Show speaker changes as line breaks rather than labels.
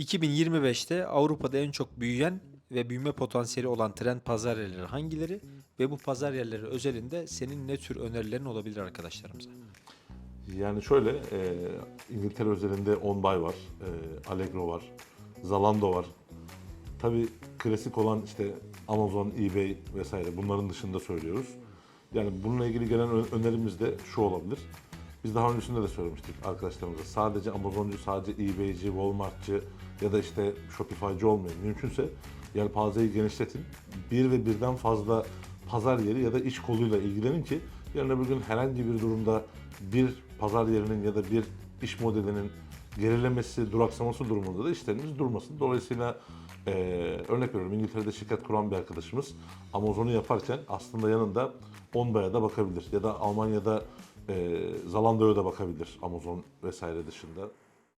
2025'te Avrupa'da en çok büyüyen ve büyüme potansiyeli olan trend pazar yerleri hangileri ve bu pazar yerleri özelinde senin ne tür önerilerin olabilir arkadaşlarımıza?
Yani şöyle, e, İngiltere özelinde Onbuy var, e, Allegro var, Zalando var. Tabii klasik olan işte Amazon, eBay vesaire bunların dışında söylüyoruz. Yani bununla ilgili gelen önerimiz de şu olabilir. Biz daha öncesinde de söylemiştik arkadaşlarımıza. Sadece Amazoncu, sadece eBay'ci, Walmart'cı ya da işte Shopify'cı olmayın. Mümkünse yelpazeyi genişletin. Bir ve birden fazla pazar yeri ya da iş koluyla ilgilenin ki yarın öbür gün herhangi bir durumda bir pazar yerinin ya da bir iş modelinin gerilemesi, duraksaması durumunda da işleriniz durmasın. Dolayısıyla eee, örnek veriyorum İngiltere'de şirket kuran bir arkadaşımız Amazon'u yaparken aslında yanında Onbuy'a da bakabilir ya da Almanya'da eee Zalando'ya da bakabilir Amazon vesaire dışında.